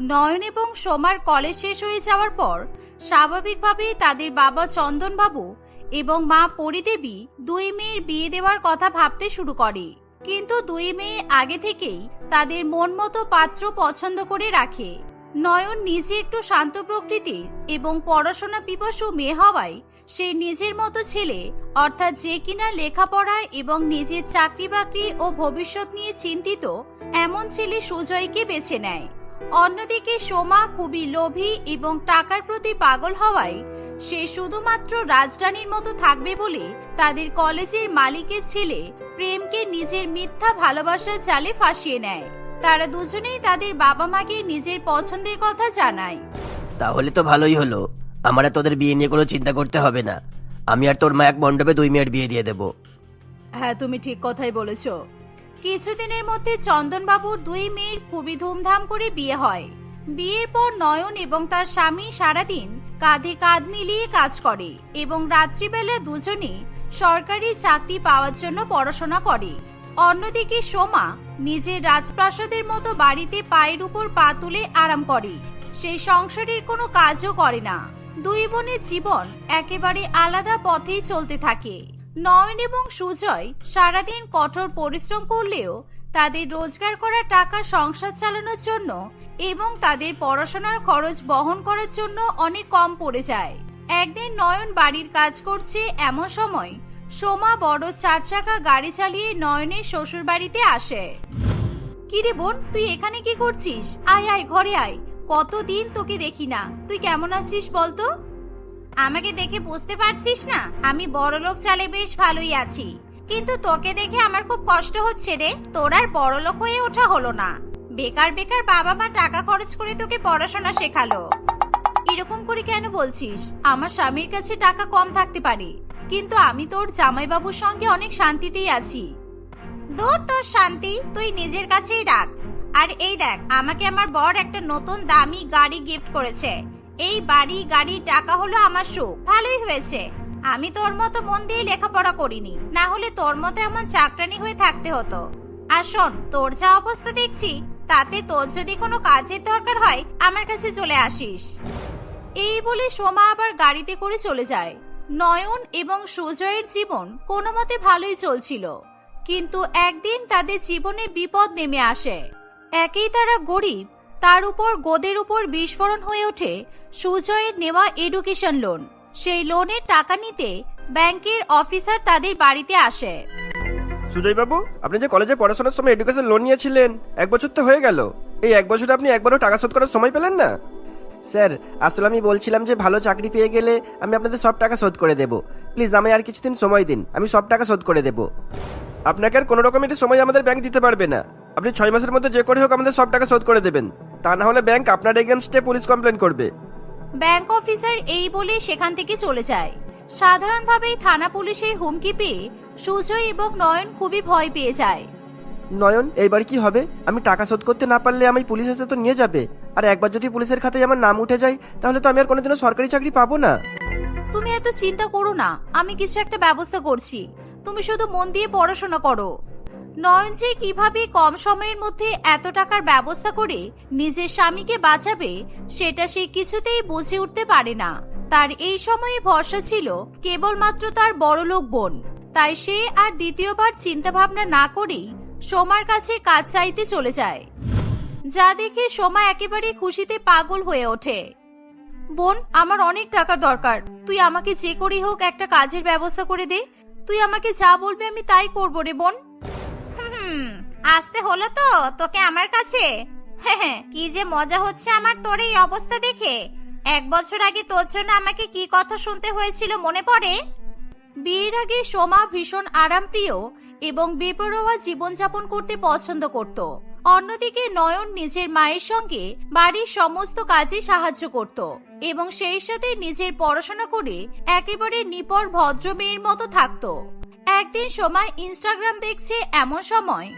নয়ন এবং সোমার কলেজ শেষ হয়ে যাওয়ার পর স্বাভাবিকভাবেই তাদের বাবা চন্দনবাবু এবং মা পরিদেবী দুই মেয়ের বিয়ে দেওয়ার কথা ভাবতে শুরু করে। কিন্তু দুই মেয়ে আগে থেকেই তাদের মন মতো পাত্র পছন্দ করে রাখে। নয়ন নিজে একটু শান্ত প্রকৃতির এবং পড়াশোনা পিপাসু মেয়ে হওয়ায় সে নিজের মতো ছেলে, অর্থাৎ যে কিনা লেখাপড়া এবং নিজের চাকরি বাকরি ও ভবিষ্যৎ নিয়ে চিন্তিত, এমন ছেলে সুজয়কে বেছে নেয়। অন্যদিকে সোমা খুবই লোভী এবং টাকার প্রতি পাগল হওয়ায় সে শুধুমাত্র রাজরানীর মতো থাকবে বলে তাদের কলেজের মালিকের ছেলে প্রেমকে নিজের মিথ্যা ভালোবাসার জালে ফাঁসিয়ে নেয়। তারা দুজনেই তাদের বাবা মাকে নিজের পছন্দের কথা জানায়। তাহলে তো ভালোই হলো। আমার আর তোদের বিয়ে নিয়ে কোনো চিন্তা করতে হবে না। আমি আর তোর মা এক মণ্ডপে দুই মেয়ের বিয়ে দিয়ে দেবো। হ্যাঁ তুমি ঠিক কথাই বলেছ। কিছুদিনের মধ্যে চন্দনবাবুর দুই মেয়ের খুবই ধুমধাম করে বিয়ে হয়। বিয়ের পর নয়ন এবং তার স্বামী সারাদিন কাঁধে কাঁধ মিলিয়ে কাজ করে এবং রাত্রিবেলা দুজনে সরকারি চাকরি পাওয়ার জন্য পড়াশোনা করে। অন্যদিকে সোমা নিজের রাজপ্রাসাদের মতো বাড়িতে পায়ের উপর পা তুলে আরাম করে। সেই সংসারের কোনো কাজও করে না। দুই বোনের জীবন একেবারে আলাদা পথেই চলতে থাকে। নয়ন এবং সুজয় সারাদিন কঠোর পরিশ্রম করলেও তাদের রোজগার করা টাকা সংসার চালানোর জন্য এবং তাদের পড়াশোনার খরচ বহন করার জন্য অনেক কম পড়ে যায়। একদিন নয়ন বাড়ির কাজ করছে এমন সময় সোমা বড় চার চাকা গাড়ি চালিয়ে নয়নের শ্বশুর বাড়িতে আসে। কিরে বোন, তুই এখানে কি করছিস? আয় আয়, ঘরে আয়। কতদিন তোকে দেখি না। তুই কেমন আছিস বলতো? আমাকে দেখে বুঝতে পারছিস না? আমি বড়লোক চালে বেশ ভালোই আছি। কিন্তু তোকে দেখে আমার খুব কষ্ট হচ্ছে রে। তোর আর বড়লোক হয়ে ওঠা হলো না। বেকার বেকার বাবা মা টাকা খরচ করে তোকে পড়াশোনা শেখালো। এরকম করে কেন বলছিস? আমার স্বামীর কাছে টাকা কম থাকতে পারে। কিন্তু আমি তোর জামাইবাবুর সঙ্গে অনেক শান্তিতেই আছি। দূর তোর শান্তি, তুই নিজের কাছেই রাখ। আর এই দেখ, আমাকে আমার বর একটা নতুন দামি গাড়ি গিফট করেছে। এই বাড়ি, গাড়ি, টাকা হলো আমার সুখ। ভালোই হয়েছে। আমি তোর মতো মন দিয়ে লেখাপড়া করিনি। না হলে তোর মতো এমন চাকরানি হয়ে থাকতে হতো। আর শোন, তোর যা অবস্থা দেখছি, তাতে তোর যদি কোনো কাজের দরকার হয়, আমার কাছে চলে আসিস। এই বলে সোমা আবার গাড়িতে করে চলে যায়। নয়ন এবং সুজয়ের জীবন কোনো মতে ভালোই চলছিল। কিন্তু একদিন তাদের জীবনে বিপদ নেমে আসে। একেই তারা গরিব তার উপর গোদের উপর বিস্ফোরণ হয়ে ওঠে সুজয়ের নেওয়া এডুকেশন লোন। সেই লোনের টাকা নিতে ব্যাংকের অফিসার তাদের বাড়িতে আসে। সুজয় বাবু আপনি যে কলেজে পড়াশোনার সময় এডুকেশন লোন নিয়েছিলেন এক বছর তো হয়ে গেল। এই এক বছরে আপনি একবারও টাকা শোধ করার সময় পেলেন না? স্যার আসলে আমি বলছিলাম যে ভালো চাকরি পেয়ে গেলে আমি আপনাদের সব টাকা শোধ করে দেব। প্লিজ আমায় আর কিছুদিন সময় দিন আমি সব টাকা শোধ করে দেব। আপনাকে আর কোনো রকমের সময় আমাদের ব্যাংক দিতে পারবে না। আপনি ছয় মাসের মধ্যে যে করে হোক আমাদের সব টাকা শোধ করে দেবেন। তা না হলে ব্যাংক আপনার এগেনস্টে পুলিশ কমপ্লেন করবে। ব্যাংক অফিসার এই বলে সেখান থেকে চলে যায়। সাধারণভাবেই থানা পুলিশের হুমকি পেয়ে সুজয় এবং নয়ন খুবই ভয় পেয়ে যায়। নয়ন এইবার কি হবে? আমি টাকা শোধ করতে না পারলে আমি পুলিশ এসে তো নিয়ে যাবে। আর একবার যদি পুলিশের খাতায় আমার নাম উঠে যায় তাহলে তো আমি আর কোনোদিনও সরকারি চাকরি পাবো না। তুমি এত চিন্তা করো না আমি কিছু একটা ব্যবস্থা করছি। তুমি শুধু মন দিয়ে পড়াশোনা করো। নয়ন যে কীভাবে কম সময়ের মধ্যে এত টাকার ব্যবস্থা করে নিজের স্বামীকে বাঁচাবে, সেটা সে কিছুতেই বুঝে উঠতে পারে না। তার এই সময়ে ভরসা ছিল কেবলমাত্র তার বড়লোক বোন। তাই সে আর দ্বিতীয়বার চিন্তা ভাবনা না করেই সোমার কাছে কাজ চাইতে চলে যায়। যা দেখে সোমা একেবারে খুশিতে পাগল হয়ে ওঠে। বোন, আমার অনেক টাকা দরকার। তুই আমাকে যে করেই হোক একটা কাজের ব্যবস্থা করে দে। তুই আমাকে যা বলবি আমি তাই করব রে বোন। আসতে হলো তো তোকে আমার কাছে? হ্যাঁ কি যে মজা হচ্ছে আমার তোর এই অবস্থা দেখে। এক বছর আগে তোর জন্য আমাকে কি কথা শুনতে হয়েছিল মনে পড়ে? বিয়ের আগে সোমা ভীষণ আরামপ্রিয় এবং বেপরোয়া জীবনযাপন করতে পছন্দ করত। অন্যদিকে নয়ন নিজের মায়ের সঙ্গে বাড়ির সমস্ত কাজে সাহায্য করত এবং সেই সাথে নিজের পড়াশোনা করে একেবারে নিপর ভদ্র মেয়ের মতো থাকতো। একদিন সময় ইনস্টাগ্রাম দেখছে এমন সময়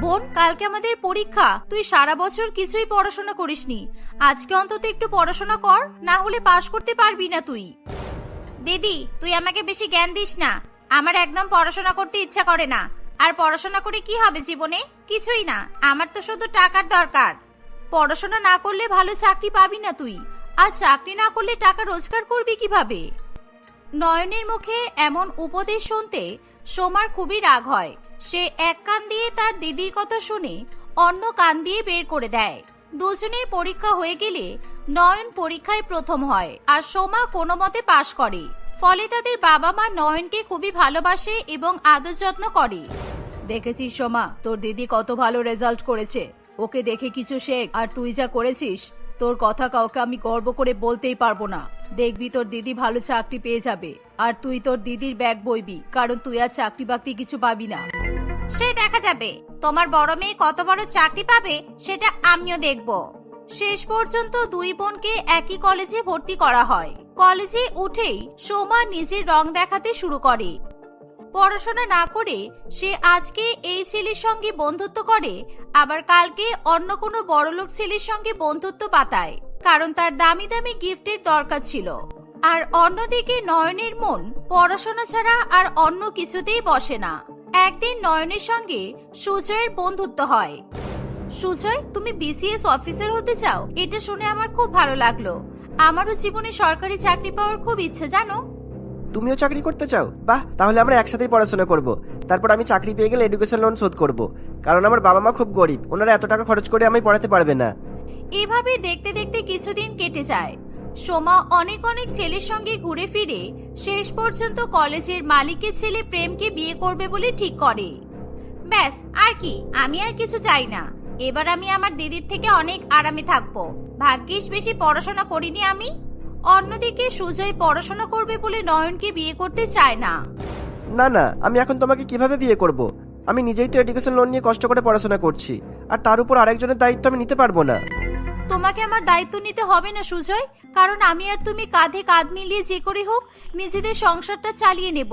বোন, কালকে আমাদের পরীক্ষা। তুই সারা বছর কিছুই পড়াশোনা করিসনি। আজকে অন্তত একটু পড়াশোনা কর, না হলে পাশ করতে পারবি না তুই। দিদি, তুই আমাকে বেশি জ্ঞান দিস না। আমার একদম পড়াশোনা করতে ইচ্ছা করে না। আর পড়াশোনা করে কি হবে জীবনে? কিছুই না। আমার তো শুধু টাকার দরকার। পড়াশোনা না করলে ভালো চাকরি পাবি না তুই। আর চাকরি না করলে টাকা রোজগার করবি কীভাবে? নয়নের মুখে এমন উপদেশ শুনতে সোমার খুবই রাগ হয়। সে এক কান দিয়ে তার দিদির কথা শুনে অন্য কান দিয়ে বের করে দেয়। দুজনের পরীক্ষা হয়ে গেলে নয়ন পরীক্ষায় প্রথম হয় আর সোমা কোনো মতে পাশ করে। ফলে তাদের বাবা মা নয়নকে খুবই ভালোবাসে এবং আদর যত্ন করে। দেখেছিস সোমা, তোর দিদি কত ভালো রেজাল্ট করেছে। ওকে দেখে কিছু শেখ, আর তুই যা করেছিস, তোর কথা কাউকে আমি গর্ব করে বলতেই পারব না। দেখবি তোর দিদি ভালো চাকরি পেয়ে যাবে, আর তুই তোর দিদির ব্যাগ বইবি, কারণ তুই আর চাকরি বাকরি কিছু পাবি না। সে দেখা যাবে। তোমার বড় মেয়ে কত বড় চাকরি পাবে, সেটা আমিও দেখব। শেষ পর্যন্ত দুই বোনকে একই কলেজে ভর্তি করা হয়। কলেজে উঠেই সোমা নিজের রং দেখাতে শুরু করে। পড়াশোনা না করে সে আজকে এই ছেলের সঙ্গে বন্ধুত্ব করে, আবার কালকে অন্য কোনো বড়লোক ছেলের সঙ্গে বন্ধুত্ব পাতায় কারণ তার দামি দামি গিফটের দরকার ছিল। আর অন্যদিকে নয়নের মন পড়াশোনা ছাড়া আর অন্য কিছুতেই বসে না। একদিন নয়নের সঙ্গে সুজয়ের বন্ধুত্ব হয়। সুজয় তুমি বিসিএস অফিসার হতে চাও? এটা শুনে আমার খুব ভালো লাগল। আমারও জীবনে সরকারি চাকরি পাওয়ার খুব ইচ্ছে জানো? তুমিও চাকরি করতে চাও? বাহ তাহলে আমরা একসাথেই পড়াশোনা করব। তারপর আমি চাকরি পেয়ে গেলে এডুকেশন লোন শোধ করব। কারণ আমার বাবা মা খুব গরিব ওনারা এত টাকা খরচ করে আমি পড়াতে পারবে না। এভাবে দেখতে দেখতে কিছুদিন কেটে যায়। সোমা অনেক অনেক ছেলের সঙ্গে ঘুরে ফিরে শেষ পর্যন্ত কলেজের মালিকের ছেলে প্রেমকে বিয়ে করবে বলে ঠিক করে। ব্যাস, আর কি? আমি আর কিছু চাই না। এবার আমি আমার দিদির থেকে অনেক আরামে থাকব। ভাগ্যিস বেশি পড়াশোনা করিনি আমি। অন্যদিকে সুজয় পড়াশোনা করবে বলে নয়নকে বিয়ে করতে চায় না। না না, আমি এখন তোমাকে কীভাবে বিয়ে করব? আমি নিজেই তো এডুকেশন লোন নিয়ে কষ্ট করে পড়াশোনা করছি। আর তার উপর আরেকজনের দায়িত্ব আমি নিতে পারব না। তোমাকে আমার দায়িত্ব নিতে হবে না সুজয়। কারণ আমি আর তুমি কাঁধে কাঁধ মিলিয়ে যে করে হোক নিজেদের সংসারটা চালিয়ে নেব।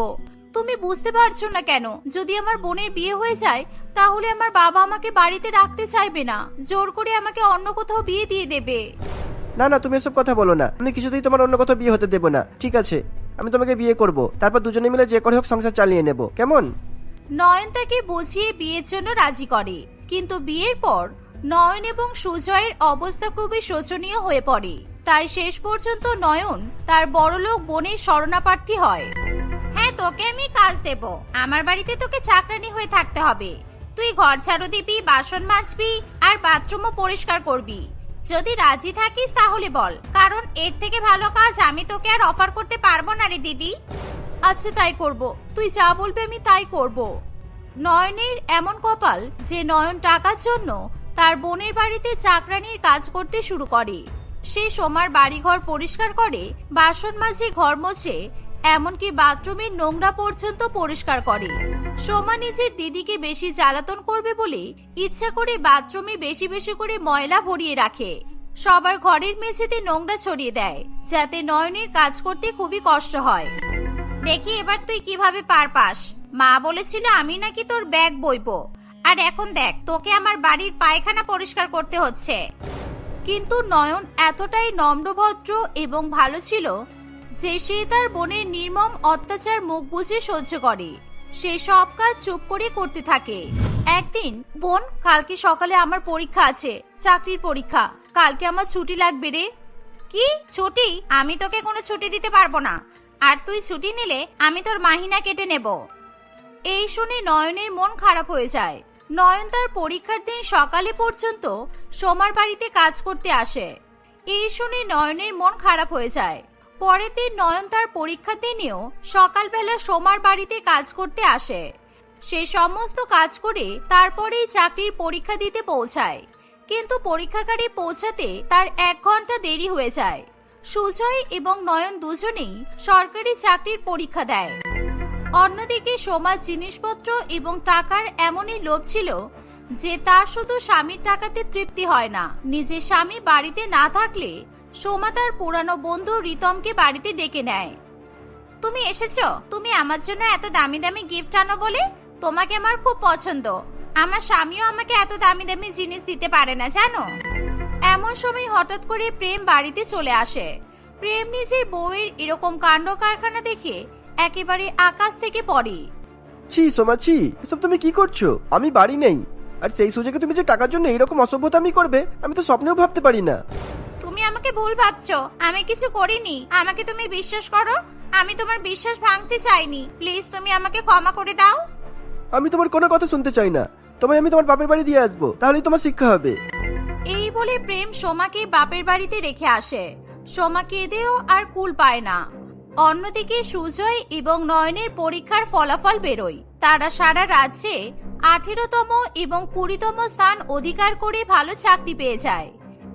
তুমি বুঝতে পারছ না কেন? যদি আমার বোনের বিয়ে হয়ে যায় তাহলে আমার বাবা আমাকে বাড়িতে রাখতে চাইবে না। জোর করে আমাকে অন্য কোথাও বিয়ে দিয়ে দেবে। না না তুমি এসব কথা বলো না। আমি কিছুতেই তোমার অন্য কোথাও বিয়ে হতে দেবো না। ঠিক আছে আমি তোমাকে বিয়ে করব। তারপর দুজনে মিলে যে করে হোক সংসার চালিয়ে নেব। কেমন? নয়ন তাকে বুঝিয়ে বিয়ের জন্য রাজি করে। কিন্তু বিয়ের পর নয়ন এবং সুজয়ের অবস্থা খুবই শোচনীয় হয়ে পড়ে। তাই শেষ পর্যন্ত নয়ন তার বড়লোক বোনের শরণাপ্রার্থী হয়। হ্যাঁ তোকে আমি কাজ দেব। আমার বাড়িতে তোকে চাকরানি হয়ে থাকতে হবে। তুই ঘর ঝাড়ু দিবি, বাসন মাজবি আর বাথরুমও পরিষ্কার করবি। যদি রাজি থাকিস তাহলে বল, কারণ এর থেকে ভালো কাজ আমি তোকে আর অফার করতে পারব না রে দিদি। আচ্ছা তাই করব। তুই যা বলবি আমি তাই করব। নয়নের এমন কপাল যে নয়ন টাকার জন্য তার বোনের বাড়িতে চাকরানির কাজ করতে শুরু করে। সে সোমার বাড়িঘর পরিষ্কার করে, বাসন মাঝে ঘর মোছে, এমনকি বাথরুমের নোংরা পর্যন্ত পরিষ্কার করে। সোমা নিজের দিদিকে বেশি জ্বালাতন করবে বলে ইচ্ছা করে বাথরুমে বেশি বেশি করে ময়লা ভরিয়ে রাখে। সবার ঘরের মেঝেতে নোংরা ছড়িয়ে দেয়, যাতে নয়নের কাজ করতে খুবই কষ্ট হয়। দেখি এবার তুই কীভাবে পার পাস মা বলেছিল আমি নাকি তোর ব্যাগ বইবো। আর এখন দেখ, তোকে আমার বাড়ির পায়খানা পরিষ্কার করতে হচ্ছে। কিন্তু নয়ন এতটাই নম্রভদ্র এবং ভালো ছিল যে সে তার বোনের নির্মম অত্যাচার মুখ বুঝে সহ্য করে। সে সব কাজ চুপ করে করতে থাকে। একদিন, বোন, কালকে সকালে আমার পরীক্ষা আছে, চাকরির পরীক্ষা। কালকে আমার ছুটি লাগবে রে। কি? ছুটি? আমি তোকে কোনো ছুটি দিতে পারব না। আর তুই ছুটি নিলে আমি তোর মাহিনা কেটে নেব। এই শুনে নয়নের মন খারাপ হয়ে যায়। নয়ন তার পরীক্ষার দিন সকালে পর্যন্ত সোমার বাড়িতে কাজ করতে আসে। এই শুনে নয়নের মন খারাপ হয়ে যায়। পরের দিন নয়ন তার পরীক্ষার দিনেও সকালবেলা সোমার বাড়িতে কাজ করতে আসে। সে সমস্ত কাজ করে তারপরেই চাকরির পরীক্ষা দিতে পৌঁছায়। কিন্তু পরীক্ষাগারে পৌঁছাতে তার এক ঘণ্টা দেরি হয়ে যায়। সুজয় এবং নয়ন দুজনেই সরকারি চাকরির পরীক্ষা দেয়। অন্যদিকে সোমার জিনিসপত্র এবং টাকার এমনই লোভ ছিল যে তার শুধু স্বামীর টাকাতে তৃপ্তি হয় না। নিজের স্বামী বাড়িতে না থাকলে সোমা তার পুরানো বন্ধু রিতমকে বাড়িতে ডেকে নেয়। তুমি এসেছ? তুমি আমার জন্য এত দামি দামি গিফট আনো বলে? তোমাকে আমার খুব পছন্দ। আমার স্বামীও আমাকে এত দামি দামি জিনিস দিতে পারে না, জানো? এমন সময় হঠাৎ করে প্রেম বাড়িতে চলে আসে। প্রেম নিজের বউয়ের এরকম কাণ্ড কারখানা দেখে একেবারে আকাশ থেকে পড়ে। ছি সোমা ছি এসব তুমি কি করছ? আমি বাড়ি নেই। আর সেই সুযোগে তুমি যে টাকার জন্য এইরকম অসভ্যতামি করবে আমি তো স্বপ্নেও ভাবতে পারি না। তুমি আমাকে ভুল ভাবছ। আমি কিছু করিনি। আমাকে তুমি বিশ্বাস করো? আমি তোমার বিশ্বাস ভাঙতে চাইনি। প্লিজ তুমি আমাকে ক্ষমা করে দাও। আমি তোমার কোনো কথা শুনতে চাই না। তোমায় আমি তোমার বাপের বাড়ি দিয়ে আসব। তাহলেই তোমার শিক্ষা হবে। এই বলে প্রেম সোমাকে বাপের বাড়িতে রেখে আসে। সোমা কেঁদেও আর কুল পায় না। অন্যদিকে সুজয় এবং নয়নের পরীক্ষার ফলাফল বেরোয়। তারা সারা রাজ্যে আঠেরোতম এবং কুড়িতম স্থান অধিকার করে ভালো চাকরি পেয়ে যায়।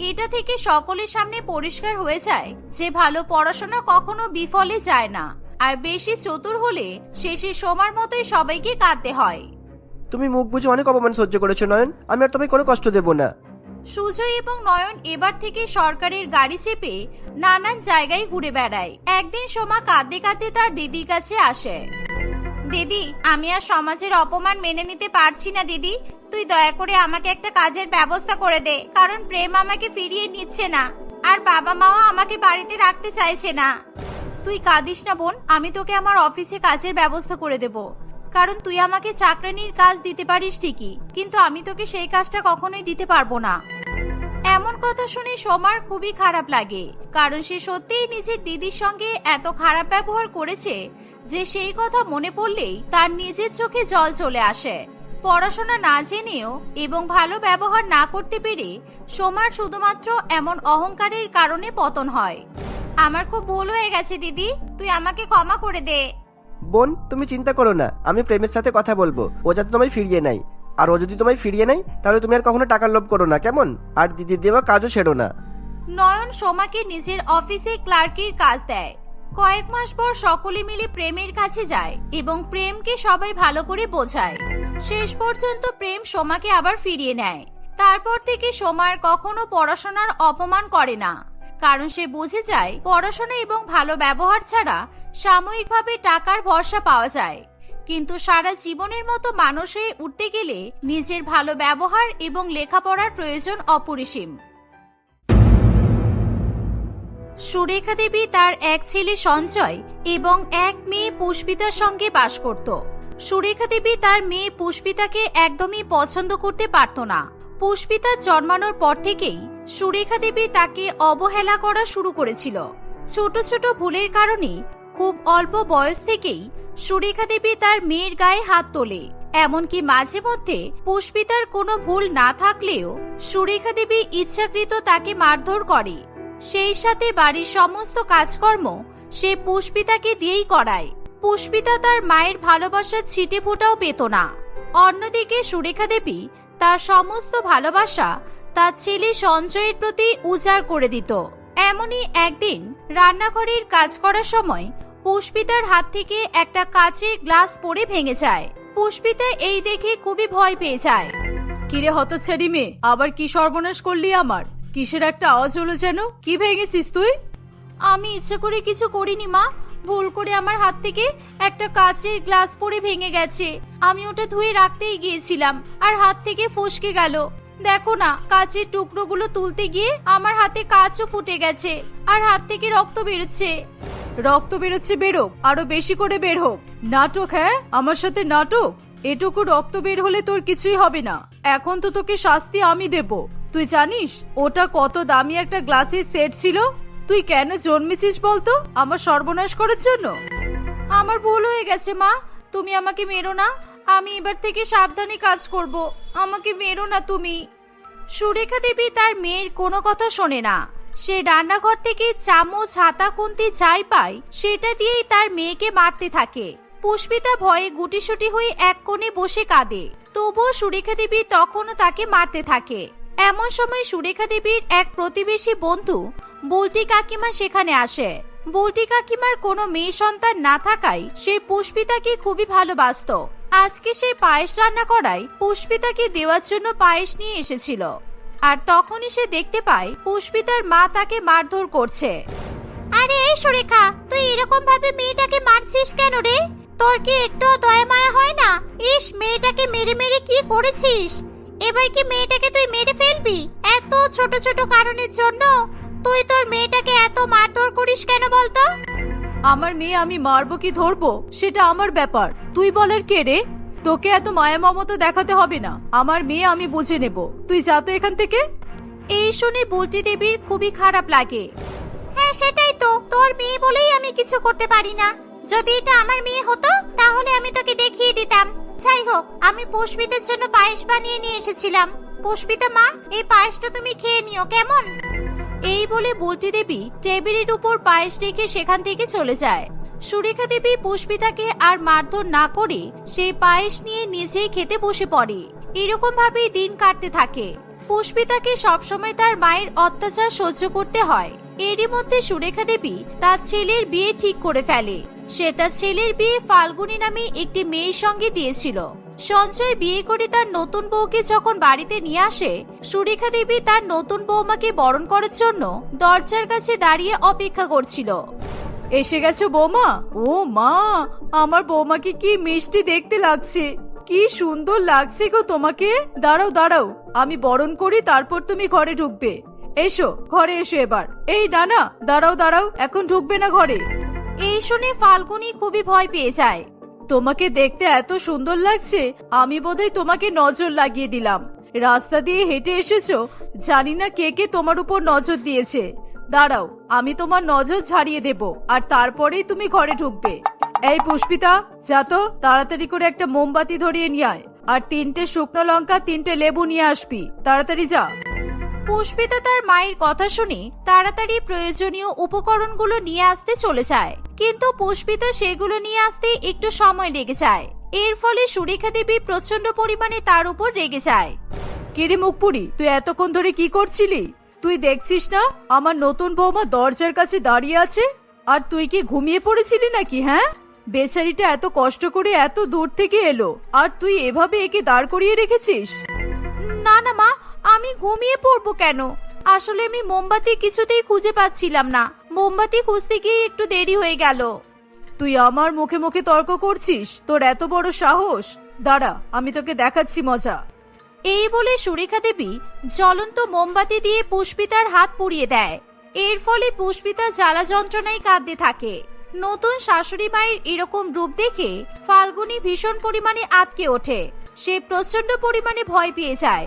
এটা থেকে সকলের সামনে পরিষ্কার হয়ে যায় যে ভালো পড়াশোনা কখনো বিফলে যায় না, আর বেশি চতুর হলে শেষে সোমার মতোই সবাইকে কাঁদতে হয়। তুমি মুখ বুঝে অনেক অপমান সহ্য করেছ, নয়ন। আমি আর তোমায় কোনো কষ্ট দেবো না। সুজয় এবং নয়ন এবার থেকে সরকারের গাড়ি চেপে নানান জায়গায় ঘুরে বেড়ায়। একদিন সোমা কাঁদতে কাঁদতে তার দিদির কাছে আসে। দিদি, আমি আর সমাজের অপমান মেনে নিতে পারছি না, দিদি। তুই দয়া করে আমাকে একটা কাজের ব্যবস্থা করে দে, কারণ প্রেম আমাকে ফিরিয়ে নিচ্ছে না, আর বাবা মাও আমাকে বাড়িতে রাখতে চাইছে না। তুই কাঁদিস না বোন, আমি তোকে আমার অফিসে কাজের ব্যবস্থা করে দেব। কারণ তুই আমাকে চাকরানির কাজ দিতে পারিস ঠিকই, কিন্তু আমি তোকে সেই কাজটা কখনোই দিতে পারব না। এমন কথা শুনে সোমার খুবই খারাপ লাগে, কারণ সে সত্যিই নিজের দিদির সঙ্গে এত খারাপ ব্যবহার করেছে যে সেই কথা মনে পড়লেই তার নিজের চোখে জল চলে আসে। পড়াশোনা না জেনেও এবং ভালো ব্যবহার না করতে পেরে সোমার শুধুমাত্র এমন অহংকারের কারণে পতন হয়। আমার খুব ভুল হয়ে গেছে দিদি, তুই আমাকে ক্ষমা করে দে। বোন, তুমি চিন্তা করো না, আমি প্রেমের সাথে কথা বলব, ও যাতে তোমায় ফিরিয়ে নেয়। আর ও যদি তোমায় ফিরিয়ে নেয়, তাহলে তুমি আর কখনো টাকার লোভ করো না, কেমন? আর দিদির দেওয়া কাজও ছেড়ো না। নয়ন সোমাকে নিজের অফিসে ক্লার্কের কাজ দেয়। কয়েক মাস পর সকলে মিলে প্রেমের কাছে যায় এবং প্রেমকে সবাই ভালো করে বোঝায়। শেষ পর্যন্ত প্রেম সোমাকে আবার ফিরিয়ে নেয়। তারপর থেকে সোমার কখনো পড়াশোনার অপমান করে না। কারণ সে বুঝে যায়, পড়াশোনা এবং ভালো ব্যবহার ছাড়া সাময়িকভাবে টাকার ভরসা পাওয়া যায়। কিন্তু সারা জীবনের মতো মানুষ হয়ে উঠতে গেলে নিজের ভালো ব্যবহার এবং লেখাপড়ার প্রয়োজন অপরিসীম। সুরেখা দেবী তার এক ছেলে সঞ্জয় এবং এক মেয়ে পুষ্পিতার সঙ্গে বাস করত। সুরেখা দেবী তার মেয়ে পুষ্পিতাকে একদমই পছন্দ করতে পারত না। পুষ্পিতা জন্মানোর পর থেকেই সুরেখা দেবী তাকে অবহেলা করা শুরু করেছিল। ছোট ছোট ভুলের কারণে খুব অল্প বয়স থেকেই সুরেখা দেবী তার মেয়ের গায়ে হাত তোলে। এমনকি মাঝে মধ্যে পুষ্পিতার কোনো ভুল না থাকলেও সুরেখা দেবী ইচ্ছাকৃত তাকে মারধর করে। সেই সাথে বাড়ির সমস্ত কাজকর্ম সে পুষ্পিতাকে দিয়েই করায়। পুষ্পিতা তার মায়ের ভালোবাসার ছিটে ফোটাও পেত না। অন্যদিকে সুরেখা দেবী তার সমস্ত ভালোবাসা তার ছেলে সঞ্চয়ের প্রতি উজাড় করে দিত। এমনই একদিন রান্নাঘরের কাজ করার সময় পুষ্পিতার হাত থেকে একটা কাচের গ্লাস পড়ে ভেঙে যায়। পুষ্পিতা এই দেখে খুবই ভয় পেয়ে যায়। কিরে হতচ্ছাড়ি মেয়ে আবার কি সর্বনাশ করলি আমার? কিসের একটা আওয়াজ হলো যেন? কি ভেঙেছিস তুই? আমি ইচ্ছে করে কিছু করিনি মা। ভুল করে আমার হাত থেকে একটা কাচের গ্লাস পড়ে ভেঙে গেছে। আমি ওটা ধুয়ে রাখতেই গিয়েছিলাম আর হাত থেকে ফসকে গেল। দেখো না কাচের টুকরোগুলো তুলতে গিয়ে আমার হাতে কাচও ফুটে গেছে আর হাত থেকে রক্ত বেরোচ্ছে। রক্ত বেরোচ্ছে বেরোক আরও বেশি করে বের হোক। নাটক হ্যাঁ? আমার সাথে নাটক? এটুকু রক্ত বের হলে তোর কিছুই হবে না। এখন তো তোকে শাস্তি আমি দেব। তুই জানিস ওটা কত দামি একটা গ্লাসের সেট ছিল? তুই কেন জন্মেছিস বলতো? আমার সর্বনাশ করার জন্য? আমার ভুল হয়ে গেছে মা। তুমি আমাকে মেরো না। আমি এবার থেকে সাবধানে কাজ করব। আমাকে মেরো না তুমি। সুরেখা দেবী তার মেয়ের কোনো কথা শোনে না। সে রান্নাঘর থেকে চামচ, হাতা, খুন্তি যাই পায়, সেটা দিয়েই তার মেয়েকে মারতে থাকে। পুষ্পিতা ভয়ে গুটিসুটি হয়ে এক কোণে বসে কাঁদে। তবুও সুরেখা দেবী তখনও তাকে মারতে থাকে। এমন সময় সুরেখা দেবীর এক প্রতিবেশী বন্ধু, বুলটি কাকিমা সেখানে আসে। বুলটি কাকিমার কোনো মেয়ে সন্তান না থাকায় সে পুষ্পিতাকে খুবই ভালোবাসত। আজকে সে পায়েস রান্না করায় পুষ্পিতাকে দেওয়ার জন্য পায়েস নিয়ে এসেছিল। আর তখনই সে দেখতে পায় পুষ্পিতার মা তাকে মারধর করছে। আরে এই সুরেখা, তুই এরকম ভাবে মেয়েটাকে মারছিস কেন রে? তোর কি একটু দয়া মায়া হয় না? ইস, মেয়েটাকে মেরে মেরে কি করেছিস? এবার কি মেয়েটাকে তুই মেরে ফেলবি? এত ছোট ছোট কারণের জন্য? তুই তোর মেয়েটাকে এত মারধর করিস কেন বলতো? আমার মেয়ে আমি মারবো কি ধরবো, সেটা আমার ব্যাপার। তুই বলার কে রে? তোকে এত মায়া মমতা দেখাতে হবে না। আমার মেয়ে আমি বুঝে নেব। তুই যা তো এখান থেকে। এই শুনে বুলটি দেবীর খুবই খারাপ লাগে। হ্যাঁ সেটাই তো। তোর মেয়ে বলেই আমি কিছু করতে পারি না। যদি এটা আমার মেয়ে হতো, তাহলে আমি তোকে দেখিয়ে দিতাম। যাই হোক, আমি পুষ্পিতের জন্য পায়েস বানিয়ে নিয়ে এসেছিলাম। পুষ্পিতা মা, এই পায়েসটা তুমি খেয়ে নিও, কেমন? এই বলে বুলটি দেবী টেবিলের উপর পায়েস রেখে সেখান থেকে চলে যায়। সুরেখা দেবী পুষ্পিতাকে আর মারধর না করে সেই পায়েস নিয়ে নিজেই খেতে বসে পড়ে। এরকম ভাবেই দিন কাটতে থাকে। পুষ্পিতাকে সবসময় তার মায়ের অত্যাচার সহ্য করতে হয়। এরই মধ্যে সুরেখা দেবী তার ছেলের বিয়ে ঠিক করে ফেলে। সে তার ছেলের বিয়ে ফাল্গুনী নামে একটি মেয়ের সঙ্গে দিয়েছিল। সঞ্জয় বিয়ে করে তার নতুন বউকে যখন বাড়িতে নিয়ে আসে সুরেখা দেবী তার নতুন বৌমাকে বরণ করার জন্য দরজার কাছে দাঁড়িয়ে অপেক্ষা করছিল। এসে গেছো বৌমা? ও মা আমার বৌমাকে কি মিষ্টি দেখতে লাগছে? কি সুন্দর লাগছে গো তোমাকে। দাঁড়াও দাঁড়াও আমি বরণ করি তারপর তুমি ঘরে ঢুকবে। এসো ঘরে এসো এবার। এই না দাঁড়াও দাঁড়াও এখন ঢুকবে না ঘরে। এই শুনে ফাল্গুনি খুবই ভয় পেয়ে যায়। তোমাকে দেখতে এত সুন্দর লাগছে, আমি বোধহয় তোমাকে নজর লাগিয়ে দিলাম। রাস্তা দিয়ে হেঁটে এসেছ, জানি না কে কে তোমার উপর নজর দিয়েছে। দাঁড়াও, আমি তোমার নজর ছাড়িয়ে দেব, আর তারপরেই তুমি ঘরে ঢুকবে। এই পুষ্পিতা, যা তো, তাড়াতাড়ি করে একটা মোমবাতি ধরিয়ে নিয়ে আয়, আর তিনটে শুকনো লঙ্কা, তিনটে লেবু নিয়ে আসবি। তাড়াতাড়ি যা। পুষ্পিতা তার মায়ের কথা শুনে তাড়াতাড়ি প্রয়োজনীয় উপকরণগুলো নিয়ে আসতে চলে যায়। কিন্তু পুষ্পিতা সেগুলো নিয়ে আসতে একটু সময় লেগে যায়। এর ফলে সুরেখা দেবী প্রচণ্ড পরিমাণে তার উপর রেগে যায়। কিরে মুখপুরি তুই এতক্ষণ ধরে কি করছিলি? তুই দেখছিস না আমার নতুন বৌমা দরজার কাছে দাঁড়িয়ে আছে? আর তুই কি ঘুমিয়ে পড়েছিলি নাকি হ্যাঁ? বেচারিটা এত কষ্ট করে এত দূর থেকে এলো আর তুই এভাবে একে দাঁড় করিয়ে রেখেছিস? না না মা আমি ঘুমিয়ে পড়ব কেন? আসলে আমি মোমবাতি কিছুতেই খুঁজে পাচ্ছিলাম না। মোমবাতি খুঁজতে গিয়ে একটু দেরি হয়ে গেল। তুই আমার মুখে মুখে তর্ক করছিস? তোর এত বড় সাহস? দাঁড়া আমি তোকে দেখাচ্ছি মজা। এই বলে সুরেখা দেবী জ্বলন্ত মোমবাতি দিয়ে পুষ্পিতার হাত পুড়িয়ে দেয়। এর ফলে পুষ্পিতা জ্বালা যন্ত্রণায় কাঁদতে থাকে। নতুন শাশুড়ি মায়ের এরকম রূপ দেখে ফাল্গুনি ভীষণ পরিমাণে আটকে ওঠে। সে প্রচণ্ড পরিমাণে ভয় পেয়ে যায়।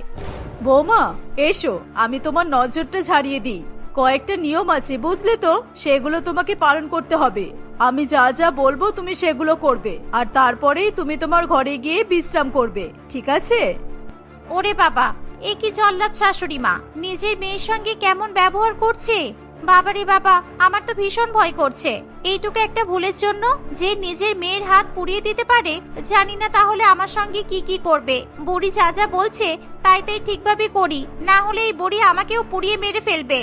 বৌমা, এসো, আমি তোমার নজরটা ঝাড়িয়ে দিই। কয়েকটা নিয়ম আছে, বুঝলে তো? সেগুলো তোমাকে পালন করতে হবে। আমি যা যা বলব তুমি সেগুলো করবে, আর তারপরেই তুমি তোমার ঘরে গিয়ে বিশ্রাম করবে, ঠিক আছে? ওরে বাবা, এ কি জল্লাদ শাশুড়ি মা। নিজের মেয়ের সঙ্গে কেমন ব্যবহার করছে? বাবারে বাবা, আমার তো ভীষণ ভয় করছে। এইটুকু একটা ভুলের জন্য যে নিজের মেয়ের হাত পুড়িয়ে দিতে পারে, জানি না তাহলে আমার সঙ্গে কি কি করবে। বুড়ি যা যা বলছে, তাই তাই ঠিকভাবে করি। না হলে এই বুড়ি আমাকেও পুড়িয়ে মেরে ফেলবে।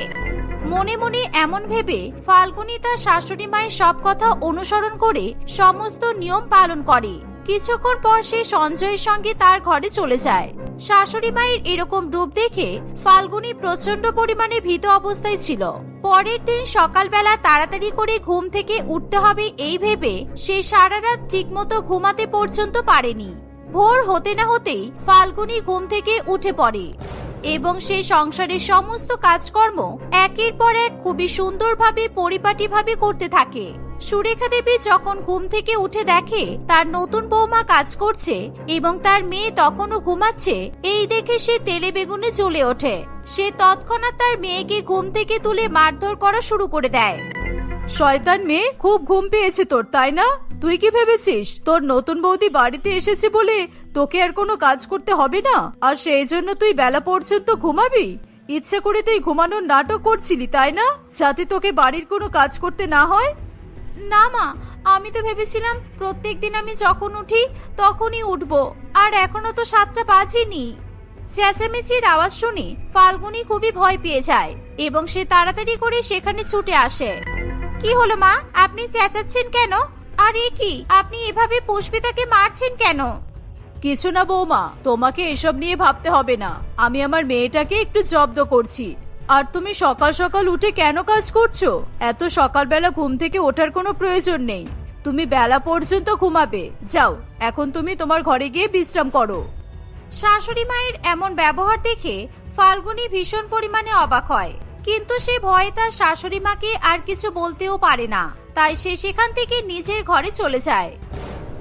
মনে মনে এমন ভেবে ফাল্গুনি তার শাশুড়ি মায়ের সব কথা অনুসরণ করে সমস্ত নিয়ম পালন করে। কিছুক্ষণ পর সে সঞ্জয়ের সঙ্গে তার ঘরে চলে যায়। শাশুড়ি মায়ের এরকম রূপ দেখে ফাল্গুনি প্রচণ্ড পরিমাণে ভীত অবস্থায় ছিল। পরের দিন সকালবেলা তাড়াতাড়ি করে ঘুম থেকে উঠতে হবে এই ভেবে সে সারা রাত ঠিকমতো ঘুমাতে পর্যন্ত পারেনি। ভোর হতে না হতেই ফাল্গুনি ঘুম থেকে উঠে পড়ে এবং সে সংসারের সমস্ত কাজকর্ম একের পর এক খুবই সুন্দরভাবে, পরিপাটিভাবে করতে থাকে। সুরেখা দেবী যখন ঘুম থেকে উঠে দেখে তার নতুন বৌমা কাজ করছে এবং তার মেয়ে তখনও ঘুমাচ্ছে, এই দেখে সে তেলে বেগুনে জ্বলে ওঠে। সে তৎক্ষণাৎ তার মেয়েকে ঘুম থেকে তুলে মারধর করা শুরু করে দেয়। শয়তান মেয়ে, খুব ঘুম পেয়েছে তোর, তাই না? তুই কি ভেবেছিস? তোর নতুন বৌদি বাড়িতে এসেছে বলে তোকে আর কোনো কাজ করতে হবে না? আর সেই জন্য তুই বেলা পর্যন্ত ঘুমাবি? ইচ্ছে করে তুই ঘুমানোর নাটক করছিলি, তাই না? যাতে তোকে বাড়ির কোনো কাজ করতে না হয়? না মা, আমি তো ভেবেছিলাম প্রত্যেক দিন আমি যখন উঠি তখনই উঠবো, আর এখনও তো সাতটা বাজেনি। চেঁচামেচির আওয়াজ শুনে ফাল্গুনি খুবই ভয় পেয়ে যায় এবং সে তাড়াতাড়ি করে সেখানে ছুটে আসে। কি হলো মা? আপনি চেঁচাচ্ছেন কেন? আর এ কি? আপনি এভাবে পুষ্পিতাকে মারছেন কেন? কিছু না বৌমা, তোমাকে এসব নিয়ে ভাবতে হবে না। আমি আমার মেয়েটাকে একটু জব্দ করছি। আর তুমি সকাল সকাল উঠে কেন কাজ করছ? এত সকালবেলা ঘুম থেকে ওঠার কোনো প্রয়োজন নেই। তুমি বেলা পর্যন্ত ঘুমাবে। যাও, এখন তুমি তোমার ঘরে গিয়ে বিশ্রাম করো। শাশুড়ি মায়ের এমন ব্যবহার দেখে ফাল্গুনি ভীষণ পরিমাণে অবাক হয়। কিন্তু সে ভয়ে তার শাশুড়ি মাকে আর কিছু বলতেও পারে না। তাই সে সেখান থেকে নিজের ঘরে চলে যায়।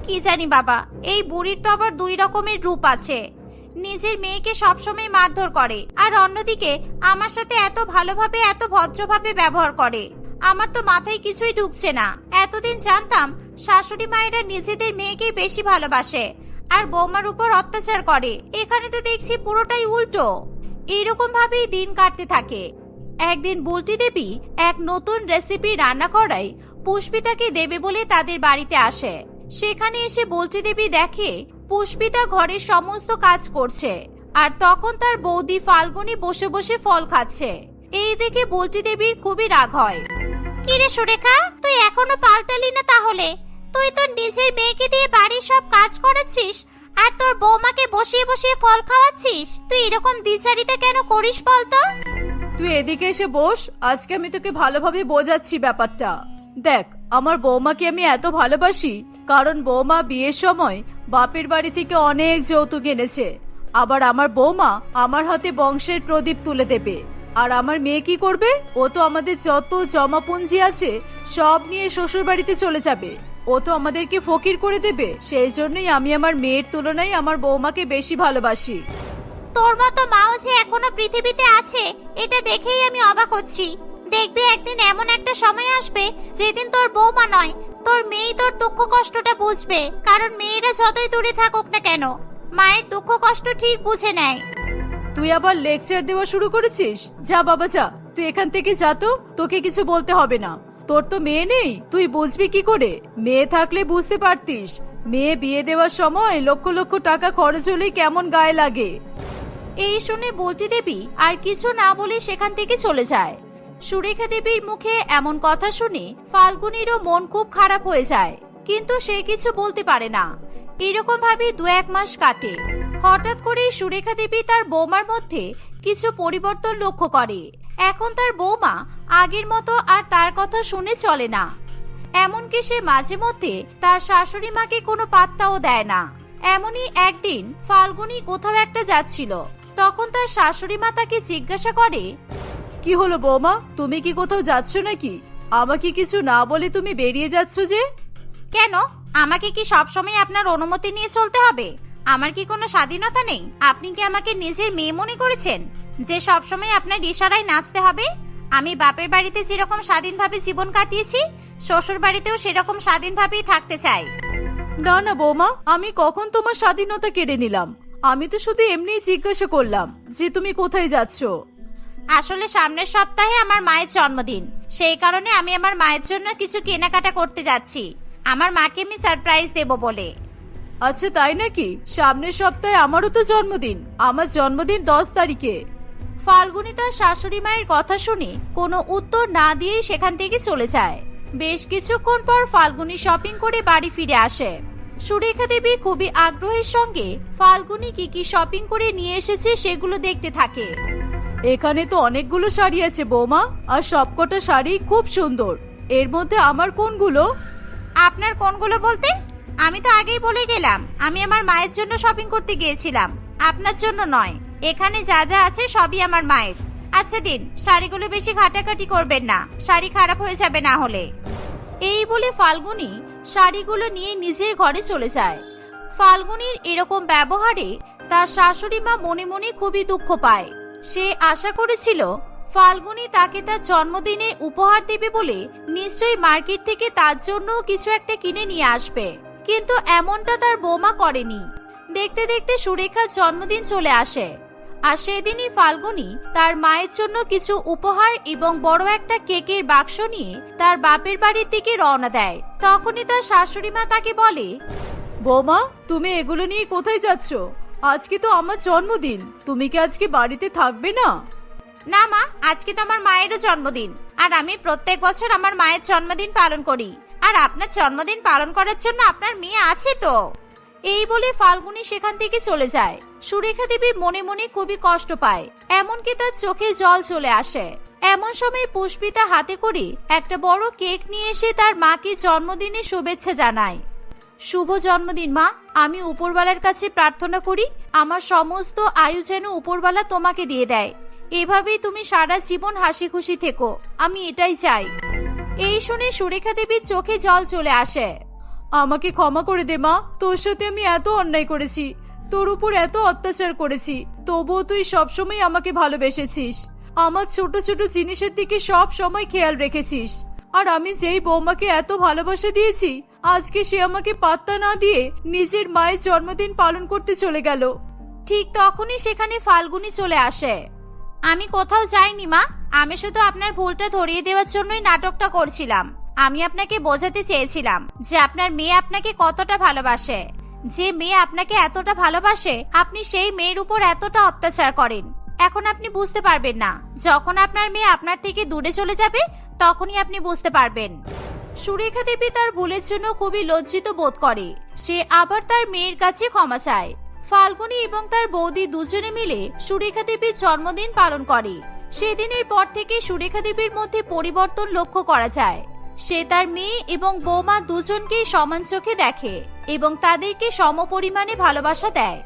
কি জানি বাবা, এই বুড়ির তো আবার দুই রকমের রূপ আছে। নিজের মেয়েকে সবসময় মারধর করে। আর অন্যদিকে, আমার সাথে এত ভালোভাবে, এত ভদ্রভাবে ব্যবহার করে। আমার তো মাথায় কিছুই ঢুকছে না। এতদিন জানতাম, শাশুড়ি মায়েরা নিজেদের মেয়েকেই বেশি ভালোবাসে আর বৌমার উপর অত্যাচার করে। এখানে তো দেখছি পুরোটাই উল্টো। এইরকম ভাবেই দিন কাটতে থাকে। একদিন বুলটি দেবী এক নতুন রেসিপি রান্না করায় পুষ্পিতাকে দেবে বলে তাদের বাড়িতে আসে। সেখানে এসে বুলটি দেবী দেখে পুষ্পিতা ঘরের সমস্ত কাজ করছে আর তখন তার বৌদি ফাল্গুনি বসে বসে ফল খাচ্ছে। এই দেখে বুলটি দেবীর খুবই রাগ হয়। কিরে সুরেখা তুই এখনও পাল্টালি না তাহলে? তুই তোর নিজের মেয়েকে দিয়ে বাড়ির সব কাজ করাচ্ছিস আর তোর বৌমাকে বসিয়ে বসিয়ে ফল খাওয়াচ্ছিস? তুই এরকম দ্বিচারিতা কেন করিস বলতো? তুই এদিকে এসে বস আজকে আমি তোকে ভালোভাবে বোঝাচ্ছি ব্যাপারটা। দেখ আমার বৌমাকে আমি এত ভালোবাসি কারণ বৌমা বিয়ের সময় বাপের বাড়ি থেকে অনেক যৌতুক এনেছে। আবার আমার বৌমা আমার হাতে বংশের প্রদীপ তুলে দেবে। আর আমার মেয়ে কি করবে? ও তো আমাদের যত জমা পুঞ্জি আছে, সব নিয়ে শ্বশুর বাড়িতে চলে যাবে। ও তো আমাদেরকে ফকির করে দেবে। সেই জন্যই আমি আমার মেয়ের তুলনায় আমার বৌমাকে বেশি ভালোবাসি। তোর মতো মাও যে এখনও পৃথিবীতে আছে, এটা দেখেই আমি অবাক হচ্ছি। দেখবি একদিন এমন একটা সময় আসবে, যেদিন তোর বৌমা নয় তোর মেয়েই তোর দুঃখ কষ্টটা বুঝবে কারণ মেয়েরা যতই দূরে থাকুক না কেন মায়ের দুঃখ কষ্ট ঠিক বুঝে নেয়। তুই আবার লেকচার দেওয়া শুরু করেছিস? যা বাবা যা। তুই এখান থেকে যা তো তোকে কিছু বলতে হবে না। তোর তো মেয়ে নেই তুই বুঝবি কি করে? মেয়ে থাকলে বুঝতে পারতিস মেয়ে বিয়ে দেওয়ার সময় লক্ষ লক্ষ টাকা খরচ হলেই কেমন গায়ে লাগে। এই শুনে বলটি দেবী আর কিছু না বলে সেখান থেকে চলে যায়। সুরেখা দেবীর মুখে এমন কথা শুনে ফাল্গুনিরও মন খুব খারাপ হয়ে যায়। কিন্তু সে কিছু বলতে পারে না। এরকম ভাবে দু এক মাস কাটে। হঠাৎ করে সুরেখা দেবী তার বৌমার মধ্যে কিছু পরিবর্তন লক্ষ্য করে। এখন তার বৌমা আগের মতো আর তার কথা শুনে চলে না। এমনকি সে মাঝে মধ্যে তার শাশুড়ি মাকে কোনো পাত্তাও দেয় না। এমনই একদিন ফাল্গুনি কোথাও একটা যাচ্ছিল। তখন তার শাশুড়ি মা তাকে জিজ্ঞাসা করে কি হলো বৌমা? তুমি কি কোথাও যাচ্ছ নাকি? আমাকে কিছু না বলে তুমি বেরিয়ে যাচ্ছ যে? কেন? আমাকে কি সবসময় আপনার অনুমতি নিয়ে চলতে হবে? আমার কি কোনো স্বাধীনতা নেই? আপনি কি আমাকে নিজের মেয়ে মনে করেছেন? যে সবসময় আপনার ইশারায় নাচতে হবে? আমি বাপের বাড়িতে যেরকম স্বাধীনভাবে জীবন কাটিয়েছি শ্বশুর বাড়িতেও সেরকম স্বাধীনভাবেই থাকতে চাই। না না বৌমা আমি কখন তোমার স্বাধীনতা কেড়ে নিলাম? আমি তো শুধু এমনিই জিজ্ঞাসা করলাম যে তুমি কোথায় যাচ্ছ? আসলে সামনের সপ্তাহে আমার মায়ের জন্মদিন। সেই কারণে আমি আমার মায়ের জন্য কিছু কেনাকাটা করতে যাচ্ছি। আমার মাকে আমি সারপ্রাইজ দেব বলে। আচ্ছা তাই নাকি? সামনের সপ্তাহে আমারও তো জন্মদিন। আমার জন্মদিন দশ তারিখে। ফাল্গুনি তার শাশুড়ি মায়ের কথা শুনে কোনো উত্তর না দিয়েই সেখান থেকে চলে যায়। বেশ কিছুক্ষণ পর ফাল্গুনি শপিং করে বাড়ি ফিরে আসে। সুরেখা দেবী খুবই আগ্রহের সঙ্গে ফাল্গুনি কি কি শপিং করে নিয়ে এসেছে সেগুলো দেখতে থাকে। এখানে তো অনেকগুলো শাড়ি আছে বৌমা আর সবকটা শাড়ি খুব সুন্দর। এর মধ্যে আমার কোনগুলো? আপনার কোনগুলো বলতে? আমি তো আগেই বলে গেলাম আমি আমার মায়ের জন্য শপিং করতে গিয়েছিলাম। আপনার জন্য নয় এখানে যা যা আছে সবই আমার মায়ের। আচ্ছা দিন শাড়িগুলো বেশি ঘাটাঘাটি করবেন না শাড়ি খারাপ হয়ে যাবে না হলে। এই বলে ফাল্গুনি শাড়িগুলো নিয়ে নিজের ঘরে চলে যায়। ফাল্গুনির এরকম ব্যবহারে তার শাশুড়ি মা মনে মনে খুবই দুঃখ পায়। সে আশা করেছিল ফাল্গুনি তাকে তার জন্মদিনে উপহার দেবে বলে নিশ্চয়ই মার্কেট থেকে তার জন্য কিছু একটা কিনে নিয়ে আসবে। কিন্তু এমনটা তার বৌমা করেনি। দেখতে দেখতে সুরেখার জন্মদিন চলে আসে। আর সেদিনই ফাল্গুনি তার মায়ের জন্য কিছু উপহার এবং বড় একটা কেকের বাক্স নিয়ে তার বাপের বাড়ির দিকে রওনা দেয়। তখনই তার শাশুড়ি মা তাকে বলে, বৌমা, তুমি এগুলো নিয়ে কোথায় যাচ্ছ? আজকে তো আমার জন্মদিন। তুমি কি আজকে বাড়িতে থাকবে না? না মা, আজকে তো আমার মায়েরও জন্মদিন। আর আমি প্রত্যেক বছর আমার মায়ের জন্মদিন পালন করি। আর আপনার জন্মদিন পালন করার জন্য আপনার মেয়ে আছে তো। এই বলে ফাল্গুনি সেখান থেকে চলে যায়। সুরেখা দেবী মনে মনে খুবই কষ্ট পায়। এমনকি তার চোখে জল চলে আসে। এমন সময় পুষ্পিতা হাতে করে একটা বড় কেক নিয়ে এসে তার মাকে জন্মদিনের শুভেচ্ছা জানায়। শুভ জন্মদিন, মা। আমি উপরওয়ালার কাছে প্রার্থনা করি, আমার সমস্ত আয়ু যেন উপরওয়ালা তোমাকে দিয়ে দেয়। এভাবেই তুমি সারা জীবন হাসি খুশি থেকো। আমি এটাই চাই। এই শুনে সুরেখা দেবীর চোখে জল চলে আসে। আমাকে ক্ষমা করে দে, মা। তোর সাথে আমি এত অন্যায় করেছি। তোর উপর এত অত্যাচার করেছি। তবুও তুই সবসময় আমাকে ভালোবেসেছিস। আমার ছোট ছোট জিনিসের দিকে সব সময় খেয়াল রেখেছিস। আর আমি যেই বৌমাকে এত ভালোবাসা দিয়েছি আজকে সে আমাকে পাত্তা না দিয়ে নিজের মায়ের জন্মদিন পালন করতে চলে গেল। ঠিক তখনই সেখানে ফাল্গুনি চলে আসে। আমি কোথাও যাইনি, মা। আমি শুধু আপনার ভুলটা ধরিয়ে দেওয়ার জন্যই নাটকটা করছিলাম। আমি আপনাকে বোঝাতে চেয়েছিলাম যে আপনার মেয়ে আপনাকে কতটা ভালোবাসে। যে মেয়ে আপনাকে এতটা ভালোবাসে, আপনি সেই মেয়ের উপর এতটা অত্যাচার করেন। এখন আপনি বুঝতে পারবেন না। যখন আপনার মেয়ে আপনার থেকে দূরে চলে যাবে, তখনই আপনি বুঝতে পারবেন। সুরেখা দেবী তার ভুলের জন্য খুবই লজ্জিত বোধ করে। সে আবার তার মেয়ের কাছে ক্ষমা চায়। ফাল্গুনী এবং তার বৌদি দুজনে মিলে সুরেখা দেবীর জন্মদিন পালন করে। সেদিনের পর থেকে সুরেখা দেবীর মধ্যে পরিবর্তন লক্ষ্য করা যায়। সে তার মেয়ে এবং বৌমা দুজনকেই সমান চোখে দেখে এবং তাদেরকে সমপরিমাণে ভালোবাসা দেয়।